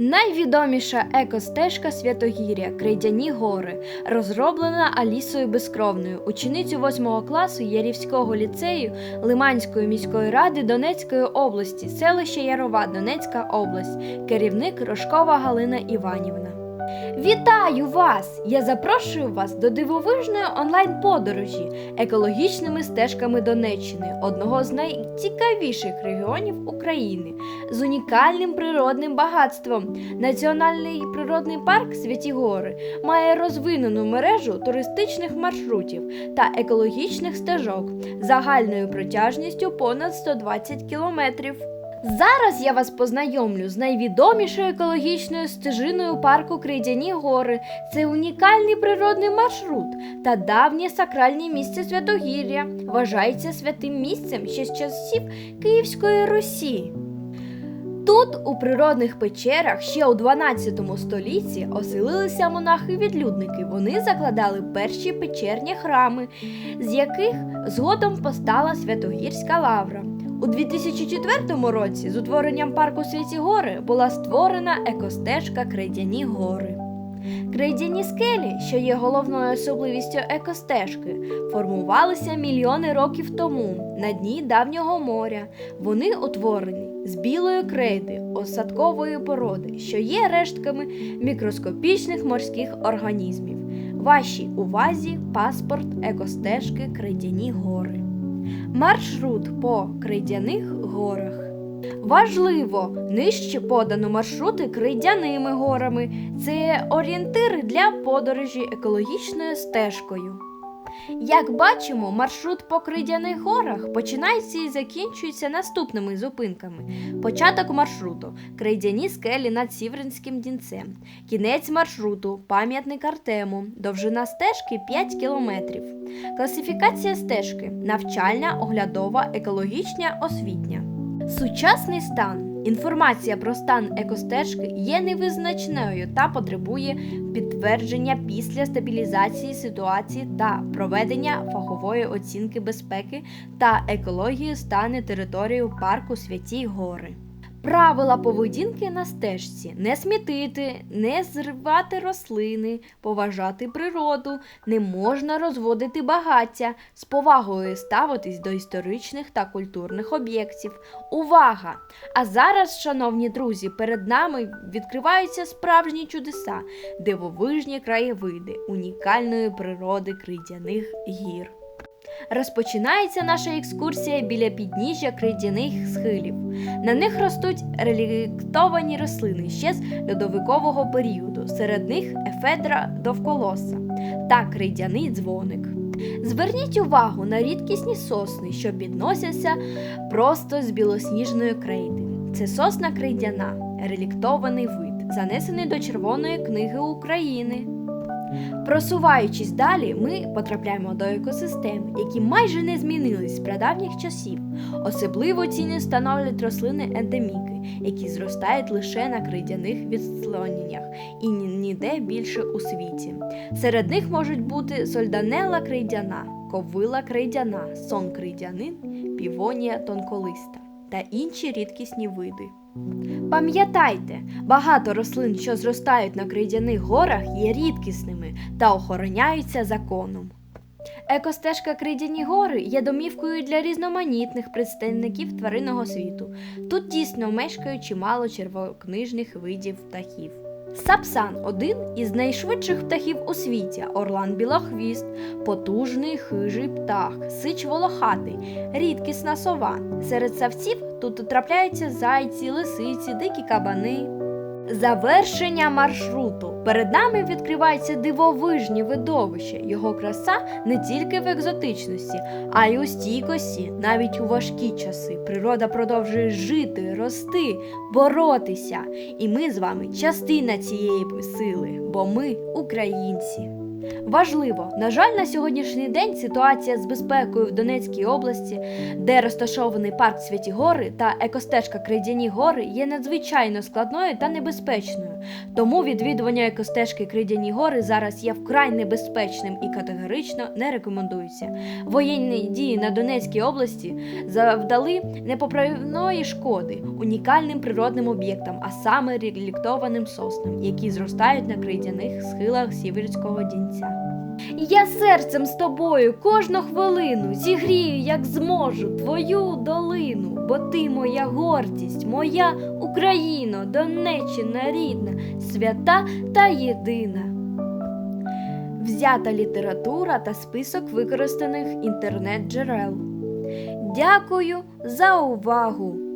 Найвідоміша екостежка Святогір'я Крейдяні гори, розроблена Алісою Безкровною, ученицю 8 класу Ярівського ліцею Лиманської міської ради Донецької області, селище Ярова, Донецька область, керівник Рожкова Галина Іванівна. Вітаю вас! Я запрошую вас до дивовижної онлайн-подорожі екологічними стежками Донеччини, одного з найцікавіших регіонів України, з унікальним природним багатством. Національний природний парк Святі Гори має розвинену мережу туристичних маршрутів та екологічних стежок загальною протяжністю понад 120 кілометрів. Зараз я вас познайомлю з найвідомішою екологічною стежиною парку Крейдяні гори. Це унікальний природний маршрут та давнє сакральне місце Святогір'я. Вважається святим місцем ще з часів Київської Русі. Тут, у природних печерах, ще у 12 столітті оселилися монахи-відлюдники. Вони закладали перші печерні храми, з яких згодом постала Святогірська лавра. У 2004 році з утворенням парку Святі Гори була створена екостежка Крейдяні гори. Крейдяні скелі, що є головною особливістю екостежки, формувалися мільйони років тому на дні давнього моря. Вони утворені з білої крейди, осадкової породи, що є рештками мікроскопічних морських організмів. Вашій увазі паспорт екостежки Крейдяні гори. Маршрут по Крейдяних горах. Важливо, нижче подано маршрути крейдяними горами. Це орієнтири для подорожі екологічною стежкою. Як бачимо, маршрут по крейдяних горах починається і закінчується наступними зупинками. Початок маршруту крейдяні скелі над Сіверинським дінцем. Кінець маршруту пам'ятник Артему. Довжина стежки 5 кілометрів. Класифікація стежки навчальна, оглядова, екологічна, освітня. Сучасний стан. Інформація про стан екостежки є невизначною та потребує підтвердження після стабілізації ситуації та проведення фахової оцінки безпеки та екології стану території парку Святі Гори. Правила поведінки на стежці: не смітити, не зривати рослини, поважати природу, не можна розводити багаття, з повагою ставитись до історичних та культурних об'єктів. Увага! А зараз, шановні друзі, перед нами відкриваються справжні чудеса, дивовижні краєвиди унікальної природи кридяних гір. Розпочинається наша екскурсія біля підніжжя крейдяних схилів. На них ростуть реліктовані рослини ще з льодовикового періоду, серед них ефедра довколоса та крейдяний дзвоник. Зверніть увагу на рідкісні сосни, що підносяться просто з білосніжної крейди. Це сосна крейдяна, реліктований вид, занесений до Червоної книги України. Просуваючись далі, ми потрапляємо до екосистем, які майже не змінились з прадавніх часів. Особливо ціни становлять рослини ендеміки, які зростають лише на кридяних відслоненнях і ніде більше у світі. Серед них можуть бути сольданела крейдяна, ковила крейдяна, сон крейдянин, півонія тонколиста та інші рідкісні види. Пам'ятайте, багато рослин, що зростають на крейдяних горах, є рідкісними та охороняються законом. Екостежка Крейдяні гори є домівкою для різноманітних представників тваринного світу. Тут дійсно мешкають чимало червокнижних видів птахів. Сапсан один із найшвидших птахів у світі. Орлан білохвіст, потужний хижий птах, сич волохатий, рідкісна сова. Серед савців тут трапляються зайці, лисиці, дикі кабани. Завершення маршруту. Перед нами відкривається дивовижні видовища. Його краса не тільки в екзотичності, а й у стійкості, навіть у важкі часи. Природа продовжує жити, рости, боротися. І ми з вами частина цієї сили, бо ми українці. Важливо, на жаль, на сьогоднішній день ситуація з безпекою в Донецькій області, де розташований парк Святі Гори та екостежка Крейдяні гори, є надзвичайно складною та небезпечною. Тому відвідування екостежки Кридяні гори зараз є вкрай небезпечним і категорично не рекомендується. Воєнні дії на Донецькій області завдали непоправної шкоди унікальним природним об'єктам, а саме реліктованим соснам, які зростають на кридяних схилах Сіверського дінця. Я серцем з тобою кожну хвилину зігрію, як зможу, твою долину, бо ти моя гордість, моя Україно, Донеччина рідна, свята та єдина. Взята література та список використаних інтернет-джерел. Дякую за увагу!